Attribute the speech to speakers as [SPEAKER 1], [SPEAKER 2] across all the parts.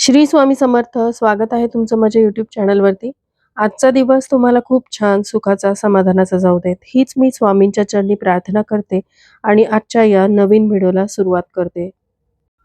[SPEAKER 1] श्री स्वामी समर्थ स्वागत आहे तुमचं माझ्या युट्यूब चॅनलवरती आजचा दिवस तुम्हाला खूप छान सुखाचा समाधानाचा जाऊ देत. हीच मी स्वामींच्या चरणी प्रार्थना करते आणि आजच्या या नवीन व्हिडिओला सुरुवात करते.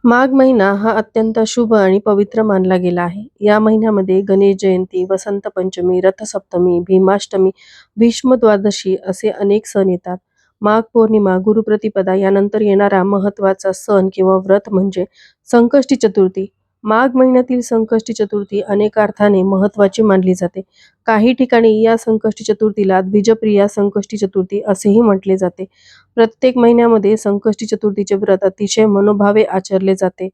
[SPEAKER 1] माघ महिना हा अत्यंत शुभ आणि पवित्र मानला गेला आहे. या महिन्यामध्ये गणेश जयंती वसंत पंचमी रथसप्तमी भीमाष्टमी भीष्म द्वादशी असे अनेक सण येतात. माघ पौर्णिमा गुरुप्रतिपदा यानंतर येणारा महत्त्वाचा सण किंवा व्रत म्हणजे संकष्टी चतुर्थी. माघ महिन्यातील संकष्टी चतुर्थी अनेक अर्थाने महत्वाची मानली जाते. काही ठिकाणी या संकष्टी चतुर्थीला द्विजप्रिया संकष्टी चतुर्थी असेही म्हटले जाते. प्रत्येक महिन्यामध्ये संकष्टी चतुर्थीचे व्रत अतिशय मनोभावे आचरले जाते.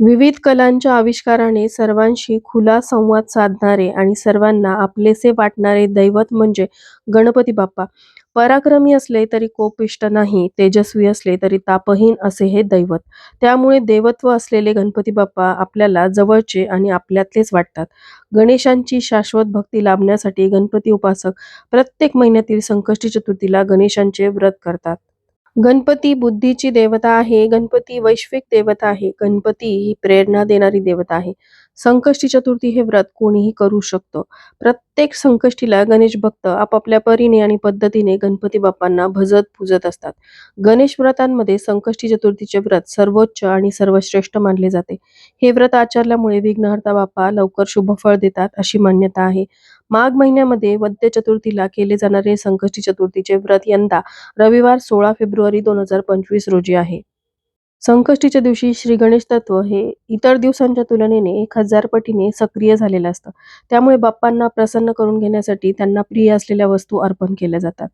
[SPEAKER 1] विविध कलांच्या आविष्काराने सर्वांशी खुला संवाद साधणारे आणि सर्वांना आपलेसे वाटणारे दैवत म्हणजे गणपती बाप्पा. पराक्रमी असले तरी कोपिष्ट नाही तेजस्वी असले तरी तापहीन असे हे दैवत. त्यामुळे देवत्व असलेले गणपती बाप्पा आपल्याला जवळचे आणि आपल्यातलेच वाटतात. गणेशांची शाश्वत भक्ती लाभण्यासाठी गणपती उपासक प्रत्येक महिन्यातील संकष्टी चतुर्थीला गणेशांचे व्रत करतात. गणपती बुद्धीची देवता आहे गणपती वैश्विक देवता आहे गणपती ही प्रेरणा देणारी देवता आहे. संकष्टी चतुर्थी हे व्रत कोणीही करू शकतो. प्रत्येक संकष्टीला गणेश भक्त आपापल्या परीने आणि पद्धतीने गणपती बाप्पांना भजत पूजत असतात. गणेश व्रतांमध्ये संकष्टी चतुर्थीचे व्रत सर्वोच्च आणि सर्वश्रेष्ठ मानले जाते. हे व्रत आचरल्यामुळे विघ्नहर्ता बाप्पा लवकर शुभ फळ देतात अशी मान्यता आहे. माघ महिन्यामध्ये वद्य चतुर्थीला केले जाणारे संकष्टी चतुर्थीचे व्रत यंदा रविवार सोळा फेब्रुवारी दोन हजार पंचवीस रोजी आहे. संकष्टीच्या दिवशी श्री गणेश तत्व हे इतर दिवसांच्या तुलनेने एक हजार पटीने सक्रिय झालेलं असतं. त्यामुळे बाप्पांना प्रसन्न करून घेण्यासाठी त्यांना प्रिय असलेल्या वस्तू अर्पण केल्या जातात.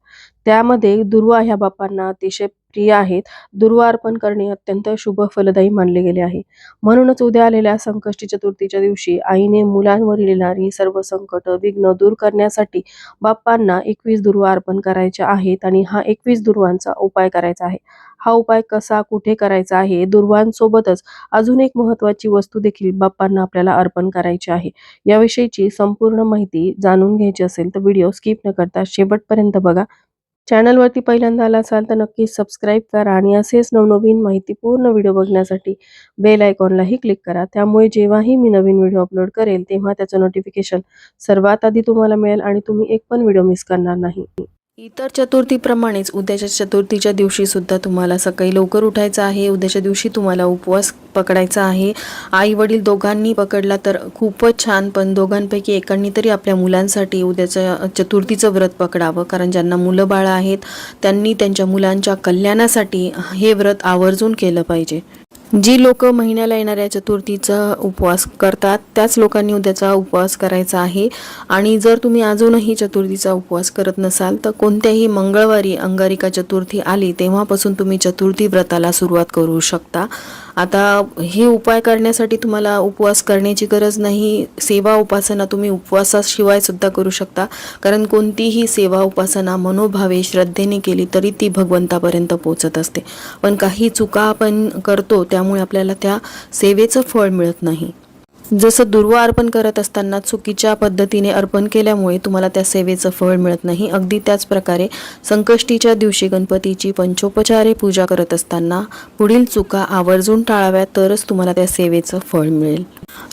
[SPEAKER 1] त्यामध्ये दुर्वा ह्या बाप्पांना अतिशय प्रिय आहेत. दुर्वा अर्पण करणे अत्यंत शुभ फलदायी मानले गेले आहे. म्हणूनच उद्या आलेल्या संकष्टी चतुर्थीच्या दिवशी आईने मुलांवरील येणारी सर्व संकट विघ्न दूर करण्यासाठी बाप्पांना एकवीस दुर्वा अर्पण करायच्या आहेत आणि हा एकवीस दुर्वांचा उपाय करायचा आहे. हा उपाय कसा कुठे करायचा आहे? दुर्वांसोबतच अजून एक महत्वाची वस्तू देखील बाप्पांना आपल्याला अर्पण करायची आहे. याविषयीची संपूर्ण माहिती जाणून घ्यायची असेल तर व्हिडिओ स्किप न करता शेवटपर्यंत बघा. चॅनलवरती पहिल्यांदा आला असाल तर नक्की सबस्क्राईब करा आणि असेच नवनवीन माहिती पूर्ण व्हिडिओ बघण्यासाठी बेल आयकॉनलाही क्लिक करा. त्यामुळे जेव्हाही मी नवीन व्हिडिओ अपलोड करेल तेव्हा त्याचं नोटिफिकेशन सर्वात आधी तुम्हाला मिळेल आणि तुम्ही एक पण व्हिडिओ मिस करणार नाही. इतर चतुर्थीप्रमाणेच उद्याच्या चतुर्थीच्या दिवशीसुद्धा तुम्हाला सकाळी लवकर उठायचं आहे. उद्याच्या दिवशी तुम्हाला उपवास पकडायचा आहे. आई वडील दोघांनी पकडला तर खूपच छान पण दोघांपैकी एकांनी तरी आपल्या मुलांसाठी उद्याचं चतुर्थीचं व्रत पकडावं कारण ज्यांना मुलं बाळं आहेत त्यांनी त्यांच्या मुलांच्या कल्याणासाठी हे व्रत आवर्जून केलं पाहिजे. जी लोक महिन्याला येणाऱ्या चतुर्थीचा उपवास करतात त्याच लोकांनी उद्याचा उपवास करायचा आहे. आणि जर तुम्ही अजूनही चतुर्थीचा उपवास करत नसाल तर कोणत्याही मंगळवारी अंगारिका चतुर्थी आली तेव्हापासून तुम्ही चतुर्थी व्रताला सुरुवात करू शकता. आता हे उपाय करण्यासाठी तुम्हाला उपवास करण्याची गरज नाही सेवा उपासना तुम्ही उपवासाशिवाय सुद्धा करू शकता. कारण कोणतीही सेवा उपासना मनोभावे श्रद्धेने केली तरी ती भगवंतापर्यंत पोचत असते. पण काही चुका आपण करतो त्यामुळे आपल्याला त्या सेवेचं फळ मिळत नाही. जसं दुर्वा अर्पण करत असताना चुकीच्या पद्धतीने अर्पण केल्यामुळे तुम्हाला त्या सेवेचं फळ मिळत नाही. अगदी त्याच प्रकारे संकष्टीच्या दिवशी गणपतीची पंचोपचारे पूजा करत असताना पुढील चुका आवर्जून टाळाव्या तरच तुम्हाला त्या सेवेचं फळ मिळेल.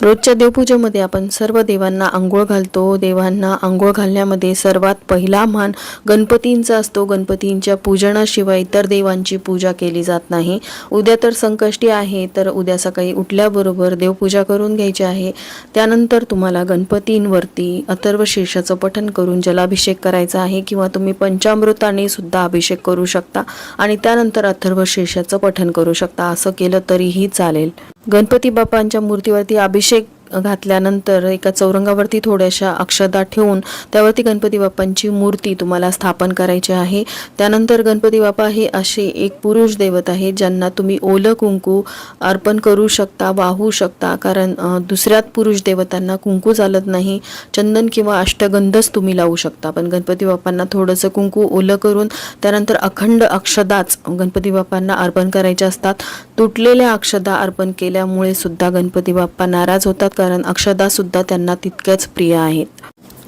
[SPEAKER 1] रोजच्या देवपूजेमध्ये आपण सर्व देवांना आंघोळ घालतो. देवांना आंघोळ घालण्यामध्ये सर्वात पहिला मान गणपतींचा असतो. गणपतींच्या पूजनाशिवाय इतर देवांची पूजा केली जात नाही. उद्या तर संकष्टी आहे तर उद्या सकाळी उठल्याबरोबर देवपूजा करून घ्यायची आहे. त्यानंतर तुम्हाला गणपतींवरती अथर्व शीर्षाचं पठण करून जलाभिषेक करायचा आहे किंवा तुम्ही पंचामृताने सुद्धा अभिषेक करू शकता आणि त्यानंतर अथर्व शीर्षाचं पठण करू शकता. असं केलं तरीही चालेल. गणपती बाप्पांच्या मूर्तीवरती अभिषेक घातल्यानंतर एका चौरंगावरती थोड्याशा अक्षदा ठेवून त्यावरती गणपती बाप्पांची मूर्ती तुम्हाला स्थापन करायची आहे. त्यानंतर गणपती बाप्पा हे असे एक पुरुष दैवत आहे ज्यांना तुम्ही ओलं कुंकू अर्पण करू शकता वाहू शकता. कारण दुसऱ्यात पुरुष देवतांना कुंकू चालत नाही. चंदन किंवा अष्टगंधच तुम्ही लावू शकता. पण गणपती बाप्पांना थोडंसं कुंकू ओलं करून त्यानंतर अखंड अक्षदाच गणपती बाप्पांना अर्पण करायच्या असतात. तुटलेल्या अक्षदा अर्पण केल्यामुळे सुद्धा गणपती बाप्पा नाराज होतात कारण अक्षदा सुद्धा त्यांना तितक्याच प्रिय आहेत.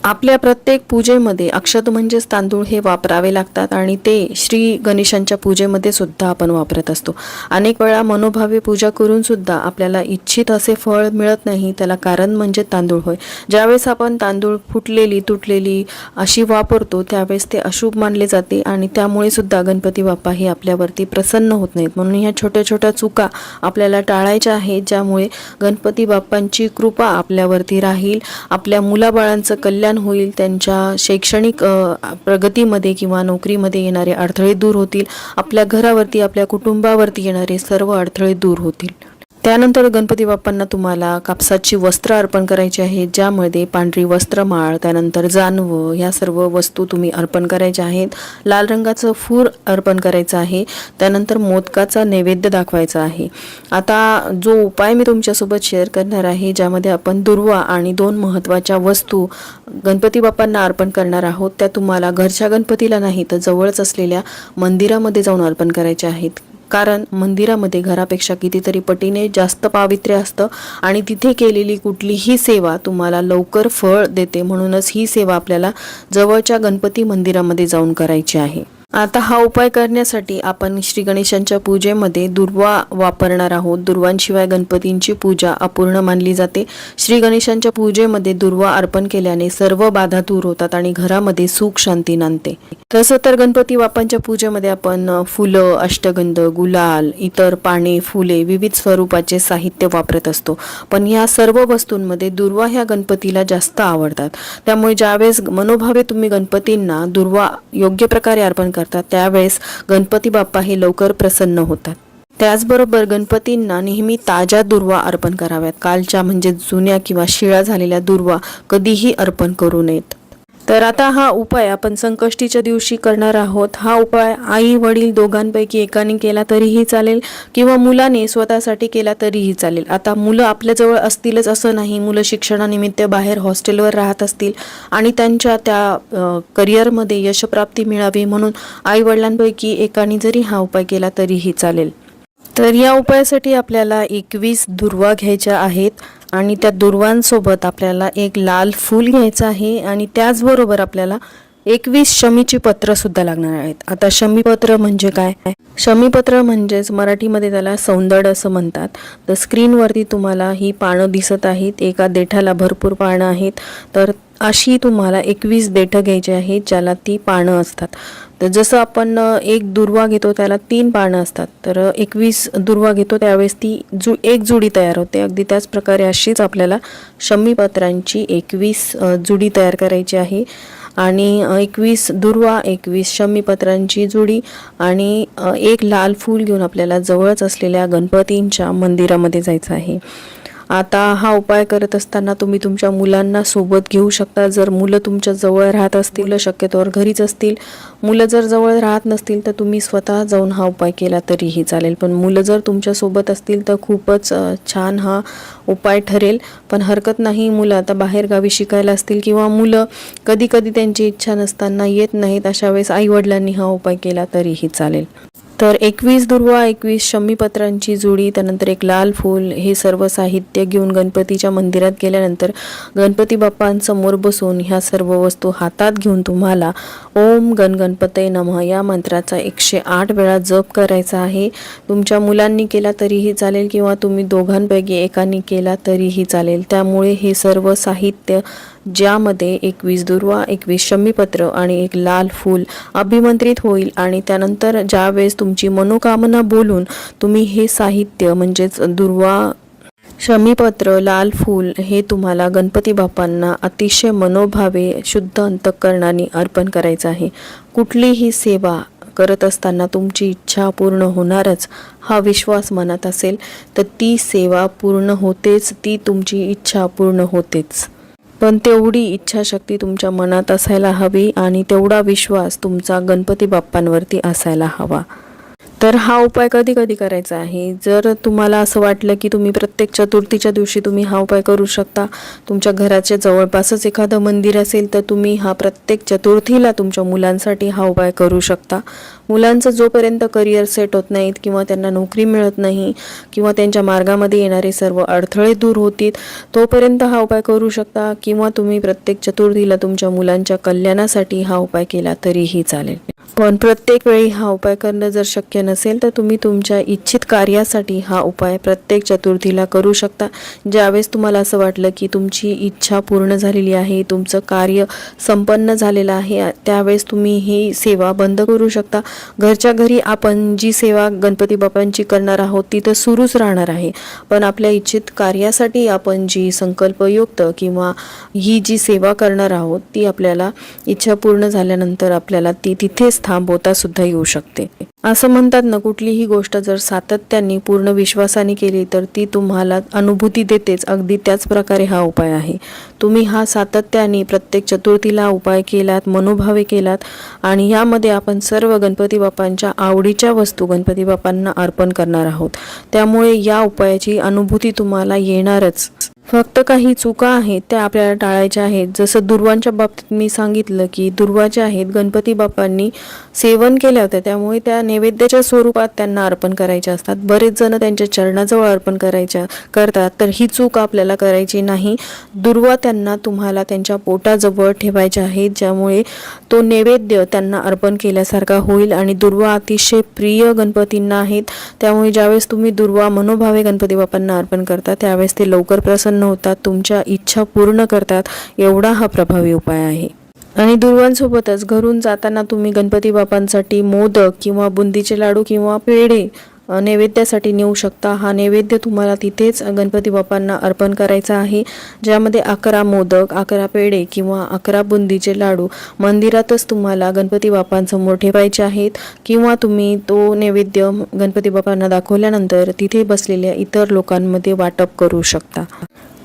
[SPEAKER 2] आपल्या प्रत्येक पूजेमध्ये अक्षत म्हणजेच तांदूळ हे वापरावे लागतात आणि ते श्री गणेशांच्या पूजेमध्ये सुद्धा आपण वापरत असतो. अनेक वेळा मनोभावे पूजा करून सुद्धा आपल्याला इच्छित असे फळ मिळत नाही त्याला कारण म्हणजे तांदूळ होय. ज्यावेळेस आपण तांदूळ फुटलेली तुटलेली अशी वापरतो त्यावेळेस ते अशुभ मानले जाते आणि त्यामुळे सुद्धा गणपती बाप्पा हे आपल्यावरती प्रसन्न होत नाहीत. म्हणून ह्या छोट्या छोट्या चुका आपल्याला टाळायच्या आहेत ज्यामुळे गणपती बाप्पांची कृपा आपल्यावरती राहील. आपल्या मुलाबाळांचं कल्याण होईल त्यांच्या शैक्षणिक प्रगतीमध्ये किंवा नोकरीमध्ये येणारे अडथळे दूर होतील आपल्या घरावरती आपल्या कुटुंबावरती येणारे सर्व अडथळे दूर होतील. त्यानंतर गणपती बाप्पांना तुम्हाला कापसाची वस्त्र अर्पण करायची आहेत ज्यामध्ये पांढरी वस्त्रमाळ त्यानंतर जानवं ह्या सर्व वस्तू तुम्ही अर्पण करायच्या आहेत. लाल रंगाचं फूर अर्पण करायचं आहे त्यानंतर मोदकाचा नैवेद्य दाखवायचा आहे. आता जो उपाय मी तुमच्यासोबत शेअर करणार आहे ज्यामध्ये आपण दुर्वा आणि दोन महत्त्वाच्या वस्तू गणपती बाप्पांना अर्पण करणार आहोत त्या तुम्हाला घरच्या गणपतीला नाही तर जवळच असलेल्या मंदिरामध्ये जाऊन अर्पण करायच्या आहेत. कारण मंदिरामध्ये घरापेक्षा कितीतरी पटीने जास्त पावित्र्य असतं आणि तिथे केलेली कुठलीही सेवा तुम्हाला लवकर फळ देते म्हणूनच ही सेवा आपल्याला जवळच्या गणपती मंदिरामध्ये जाऊन करायची आहे. आता हा उपाय करण्यासाठी आपण श्री गणेशांच्या पूजेमध्ये दुर्वा वापरणार आहोत. दुर्वांशिवाय गणपतींची पूजा अपूर्ण मानली जाते. श्री गणेशांच्या पूजेमध्ये दुर्वा अर्पण केल्याने सर्व बाधा दूर होतात आणि घरामध्ये सुख शांती नांदते. तसं तर गणपती बाप्पांच्या पूजेमध्ये आपण फुलं अष्टगंध गुलाल इतर पाने फुले विविध स्वरूपाचे साहित्य वापरत असतो. पण या सर्व वस्तूंमध्ये दुर्वा ह्या गणपतीला जास्त आवडतात. त्यामुळे ज्यावेळेस मनोभावे तुम्ही गणपतींना दुर्वा योग्य प्रकारे अर्पण करा करतात त्यावेळेस गणपती बाप्पा हे लवकर प्रसन्न होतात. त्याचबरोबर गणपतींना नेहमी ताज्या दुर्वा अर्पण कराव्यात. कालच्या म्हणजे जुन्या किंवा शिळा झालेल्या दुर्वा कधीही अर्पण करू नयेत. तर आता हा उपाय आपण संकष्टीच्या दिवशी करणार आहोत. हा उपाय आई वडील दोघांपैकी एकाने केला तरीही चालेल किंवा मुलाने स्वतःसाठी केला तरीही चालेल. आता मुलं आपल्याजवळ असतीलच असं नाही. मुलं शिक्षणानिमित्त बाहेर हॉस्टेलवर राहत असतील आणि त्यांच्या त्या करिअरमध्ये यशप्राप्ती मिळावी म्हणून आई वडिलांपैकी एकाने जरी हा उपाय केला तरीही चालेल. तर या उपायासाठी आपल्याला एकवीस दुर्वा घ्यायच्या आहेत. आणि त्या दुर्वांसोबत आपल्याला एक लाल फूल घ्यायचं आहे आणि त्याचबरोबर आपल्याला एकवीस शमीची पत्र सुद्धा लागणार आहेत. आता शमीपत्र म्हणजे काय? शमीपत्र म्हणजेच मराठीमध्ये त्याला सौंदड असं म्हणतात. तर स्क्रीनवरती तुम्हाला ही पानं दिसत आहेत. एका देठाला भरपूर पानं आहेत. तर अशी तुम्हाला एकवीस देठं घ्यायची आहेत ज्याला ती पानं असतात. तर जसं आपण एक दुर्वा घेतो त्याला तीन पानं असतात. तर एकवीस दुर्वा घेतो त्यावेळेस ती जु एक जुडी तयार होते. अगदी त्याच प्रकारे अशीच आपल्याला शमीपत्रांची एकवीस जुडी तयार करायची आहे. आणि एकवीस दुर्वा एकवीस शमीपत्रांची जुडी आणि एक लाल फूल घेऊन आपल्याला जवळच असलेल्या गणपतींच्या मंदिरामध्ये जायचं आहे. आता हा उपाय करत असताना तुम्ही तुमच्या मुलांना सोबत घेऊ शकता. जर मुलं तुमच्या जवळ राहत असतील मुलं शक्यतोवर घरीच असतील. मुलं जर जवळ राहत नसतील तर तुम्ही स्वतः जाऊन हा उपाय केला तरीही चालेल. पण मुलं जर तुमच्यासोबत असतील तर खूपच छान हा उपाय ठरेल. पण हरकत नाही मुलं आता बाहेरगावी शिकायला असतील किंवा मुलं कधी कधी त्यांची इच्छा नसताना येत नाहीत अशा वेळेस आईवडिलांनी हा उपाय केला तरीही चालेल. तर एकवीस दुर्वा एकवीस शमीपत्रांची जुडी त्यानंतर एक लाल फूल हे सर्व साहित्य घेऊन गणपतीच्या मंदिरात गेल्यानंतर गणपती बाप्पांसमोर बसून ह्या सर्व वस्तू हातात घेऊन तुम्हाला ओम गण गणपते नमः या मंत्राचा एकशे आठ वेळा जप करायचा आहे. तुमच्या मुलांनी केला तरीही चालेल किंवा तुम्ही दोघांपैकी एकाने केला तरीही चालेल. त्यामुळे हे सर्व साहित्य ज्यामध्ये एकवीस दुर्वा एकवीस शमीपत्र आणि एक लाल फूल अभिमंत्रित होईल आणि त्यानंतर ज्यावेळेस तुम तुमची मनोकामना बोलून तुम्ही हे साहित्य म्हणजेच दुर्वा शमीपत्र लाल फूल हे तुम्हाला गणपती बाप्पांना अतिशय मनोभावे शुद्ध अंतःकरणाने अर्पण करायचं आहे. कुठलीही सेवा करत असताना तुमची इच्छा पूर्ण होणारच हा विश्वास मनात असेल तर ती सेवा पूर्ण होतेच ती तुमची इच्छा पूर्ण होतेच. पण तेवढी इच्छाशक्ती तुमच्या मनात असायला हवी आणि तेवढा विश्वास तुमचा गणपती बाप्पांवरती असायला हवा. तर हा उपाय कधी कधी करायचा आहे. जर तुम्हाला असं वाटलं की तुम्ही प्रत्येक चतुर्थीच्या दिवशी तुम्ही हा उपाय करू शकता तुमच्या घराच्या जवळपासच एखादं मंदिर असेल तर तुम्ही हा प्रत्येक चतुर्थीला तुमच्या मुलांसाठी हा उपाय करू शकता. मुलांचं जोपर्यंत करिअर सेट होत नाहीत किंवा त्यांना नोकरी मिळत नाही किंवा त्यांच्या मार्गामध्ये येणारे सर्व अडथळे दूर होतील तोपर्यंत हा उपाय करू शकता किंवा तुम्ही प्रत्येक चतुर्थीला तुमच्या मुलांच्या कल्याणासाठी हा उपाय केला तरीही चालेल. पण प्रत्येक वेळी हा उपाय करणं जर शक्य नसेल तर तुम्ही तुमच्या इच्छित कार्यासाठी हा उपाय प्रत्येक चतुर्थीला करू शकता. ज्यावेळेस तुम्हाला असं वाटलं की तुमची इच्छा पूर्ण झालेली आहे तुमचं कार्य संपन्न झालेलं आहे त्यावेळेस तुम्ही ही सेवा बंद करू शकता. घरच्या घरी आपण जी सेवा गणपती बाप्पांची करणार आहोत ती तर सुरूच राहणार आहे. पण आपल्या इच्छित कार्यासाठी आपण जी संकल्पयुक्त किंवा ही जी सेवा करणार आहोत ती आपल्याला इच्छा पूर्ण झाल्यानंतर आपल्याला ती तिथेच थांबवता सुद्धा येऊ शकते. असं म्हणतात ना कुठलीही गोष्ट जर सातत्याने पूर्ण विश्वासाने केली तर ती तुम्हाला अनुभूती देतेच. अगदी त्याच प्रकारे हा उपाय आहे. तुम्ही हा सातत्याने प्रत्येक चतुर्थीला उपाय केलात मनोभावे केलात आणि यामध्ये आपण सर्व गणपती बाप्पांच्या आवडीच्या वस्तू गणपती बाप्पांना अर्पण करणार आहोत. त्यामुळे या उपायाची अनुभूती तुम्हाला येणारच. फक्त काही चुका आहेत त्या आपल्याला टाळायच्या आहेत. जसं दुर्वांच्या बाबतीत मी सांगितलं की दुर्वा ज्या आहेत गणपती बाप्पांनी सेवन केल्या होत्या. त्यामुळे त्या नैवेद्याच्या स्वरूपात त्यांना अर्पण करायच्या असतात. बरेच जण त्यांच्या चरणाजवळ अर्पण करायच्या करतात. तर ही चूक आपल्याला करायची नाही. दुर्वा त्यांना तुम्हाला त्यांच्या पोटाजवळ ठेवायच्या आहेत ज्यामुळे तो नैवेद्य त्यांना अर्पण केल्यासारखा होईल. आणि दुर्वा अतिशय प्रिय गणपतींना आहेत. त्यामुळे ज्यावेळेस तुम्ही दुर्वा मनोभावे गणपती बाप्पांना अर्पण करता त्यावेळेस ते लवकर प्रसन्न होतात तुमच्या इच्छा पूर्ण करतात एवढा हा प्रभावी उपाय आहे. आणि दुर्वांसोबतच घरून जाताना तुम्ही गणपती बाप्पांसाठी मोदक किंवा बुंदीचे लाडू किंवा पेढे नैवेद्यासाठी नेऊ शकता. हा नैवेद्य तुम्हाला तिथेच गणपती बाप्पांना अर्पण करायचा आहे ज्यामध्ये अकरा मोदक अकरा पेढे किंवा अकरा बुंदीचे लाडू. मंदिरातच तुम्हाला गणपती बाप्पांसमोर ठेवायचे आहेत किंवा तुम्ही तो नैवेद्य गणपती बाप्पांना दाखवल्यानंतर तिथे बसलेल्या इतर लोकांमध्ये वाटप करू शकता.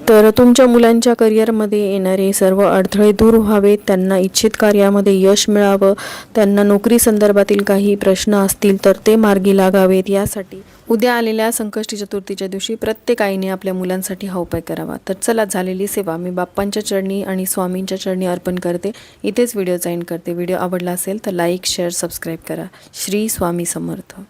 [SPEAKER 2] तर तुमच्या मुलांच्या करिअरमध्ये येणारे सर्व अडथळे दूर व्हावेत. त्यांना इच्छित कार्यामध्ये यश मिळावं. त्यांना नोकरी संदर्भातील काही प्रश्न असतील तर ते मार्गी लागावेत. यासाठी उद्या आलेल्या संकष्टी चतुर्थीच्या दिवशी प्रत्येक आईने आपल्या मुलांसाठी हा उपाय करावा. तर चला झालेली सेवा मी बाप्पांच्या चरणी आणि स्वामींच्या चरणी अर्पण करते. इथेच व्हिडिओ जॉईन करते. व्हिडिओ आवडला असेल तर लाईक शेअर सबस्क्राईब करा. श्री स्वामी समर्थ.